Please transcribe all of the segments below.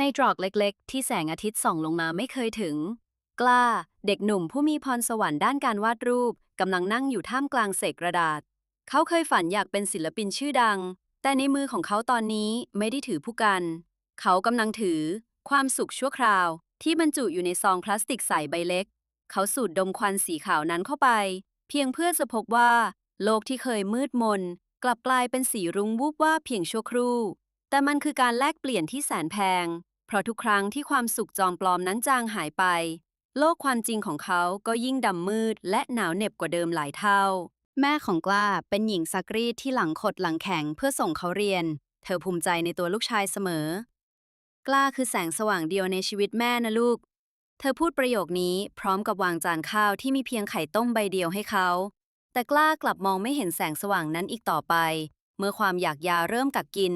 ในตรอกเล็กๆ ที่แสงอาทิตย์ส่องลงมาไม่เคยถึง กล้า เด็กหนุ่มผู้มีพรสวรรค์ด้านการวาดรูปกำลังนั่งอยู่ท่ามกลางเศษกระดาษ เขาเคยฝันอยากเป็นศิลปินชื่อดัง แต่ในมือของเขาตอนนี้ไม่ได้ถือผู้กัน เขากำลังถือ ความสุขชั่วคราว ที่บรรจุอยู่ในซองพลาสติกใสใบเล็ก เขาสูดดมควันสีขาวนั้นเข้าไป เพียงเพื่อจะพบว่า โลกที่เคยมืดมน กลับกลายเป็นสีรุ้งวูบว่าเพียงชั่วครู่ แต่มันคือการแลกเปลี่ยนที่แสนแพง เพราะทุกครั้งที่ความสุขจอมปลอมนั้นจางหายไป โลกความจริงของเขาก็ยิ่งดำมืด และหนาวเหน็บกว่าเดิมหลายเท่า แม่ของกล้าเป็นหญิงซักรีดที่หลังขดหลังแข็งเพื่อส่งเขาเรียน เธอภูมิใจในตัวลูกชายเสมอ กล้าคือแสงสว่างเดียวในชีวิตแม่นะลูก เธอพูดประโยคนี้พร้อมกับวางจานข้าวที่มีเพียงไข่ต้มใบเดียวให้เขา แต่กล้ากลับมองไม่เห็นแสงสว่างนั้นอีกต่อไป เมื่อความอยากยาเริ่มกักกิน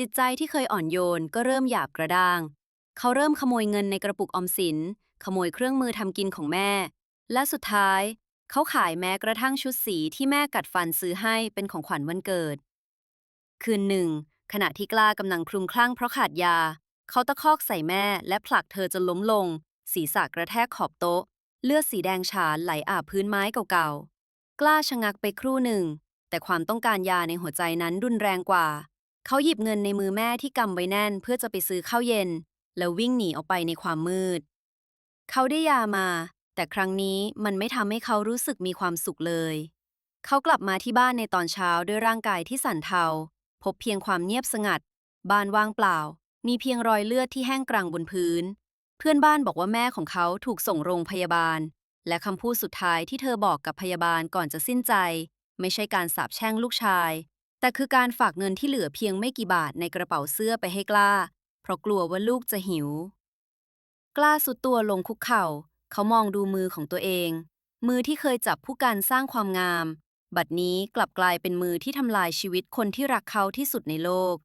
จิตใจที่เคยอ่อนโยนก็เริ่มหยาบกระด้าง เขาเริ่มขโมยเงินในกระปุกออมสิน ขโมยเครื่องมือทำกินของแม่ และสุดท้าย เขาขายแม้กระทั่งชุดสีที่แม่กัดฟันซื้อให้เป็นของขวัญวันเกิด คืนหนึ่ง ขณะที่กล้ากำลังคลุมคลั่งเพราะขาดยา เขาตะคอกใส่แม่และผลักเธอจนล้มลง ศีรษะกระแทกขอบโต๊ะ เลือดสีแดงฉานไหลอาบพื้นไม้เก่าๆ กล้าชะงักไปครู่หนึ่ง แต่ความต้องการยาในหัวใจนั้นรุนแรงกว่า เขาหยิบเงินในมือแม่ที่กำไว้แน่นเพื่อจะไปซื้อข้าวเย็น แล้ววิ่งหนีออกไปในความมืด เขาได้ยามา แต่ครั้งนี้มันไม่ทำให้เขารู้สึกมีความสุขเลย เขากลับมาที่บ้านในตอนเช้าด้วยร่างกายที่สั่นเทา พบเพียงความเงียบสงัด บ้านว่างเปล่า มีเพียงรอยเลือดที่แห้งกรังบนพื้น เพื่อนบ้านบอกว่าแม่ของเขาถูกส่งโรงพยาบาล และคำพูดสุดท้ายที่เธอบอกกับพยาบาลก่อนจะสิ้นใจ ไม่ใช่การสาปแช่งลูกชาย แต่คือการฝากเงินที่เหลือเพียงไม่กี่บาทในกระเป๋าเสื้อไปให้กล้า เพราะกลัวว่าลูกจะหิว กล้าสุดตัวลงคุกเข่า เขามองดูมือของตัวเอง มือที่เคยจับผู้กันสร้างความงาม บัดนี้กลับกลายเป็นมือที่ทำลายชีวิตคนที่รักเขาที่สุดในโลก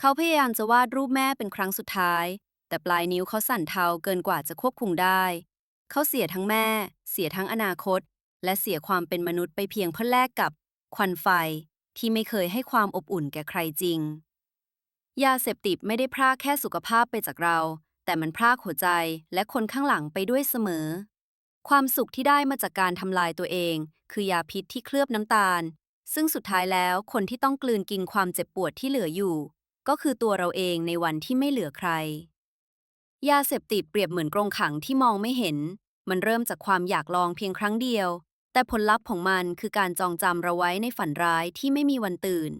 เขาพยายามจะวาดรูปแม่เป็นครั้งสุดท้าย แต่ปลายนิ้วเขาสั่นเทาเกินกว่าจะควบคุมได้ เขาเสียทั้งแม่ เสียทั้งอนาคต และเสียความเป็นมนุษย์ไปเพียงเพื่อแลกกับควันไฟ ที่ไม่เคยให้ความอบอุ่นแก่ใครจริง ยาเสพติดไม่ได้พรากแค่สุขภาพไปจากเรา แต่มันพรากหัวใจและคนข้างหลังไปด้วยเสมอ ความสุขที่ได้มาจากการทำลายตัวเอง คือยาพิษที่เคลือบน้ำตาล ซึ่งสุดท้ายแล้วคนที่ต้องกลืนกินความเจ็บปวดที่เหลืออยู่ ก็คือตัวเราเองในวันที่ไม่เหลือใคร ยาเสพติดเปรียบเหมือนกรงขังที่มองไม่เห็น มันเริ่มจากความอยากลองเพียงครั้งเดียว แต่ผลลัพธ์ของมันคือการจองจำเราไว้ในฝันร้ายที่ไม่มีวันตื่น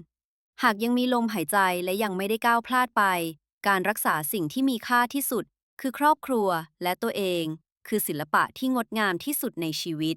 หากยังมีลมหายใจและยังไม่ได้ก้าวพลาดไป การรักษาสิ่งที่มีค่าที่สุด คือครอบครัวและตัวเอง คือศิลปะที่งดงามที่สุดในชีวิต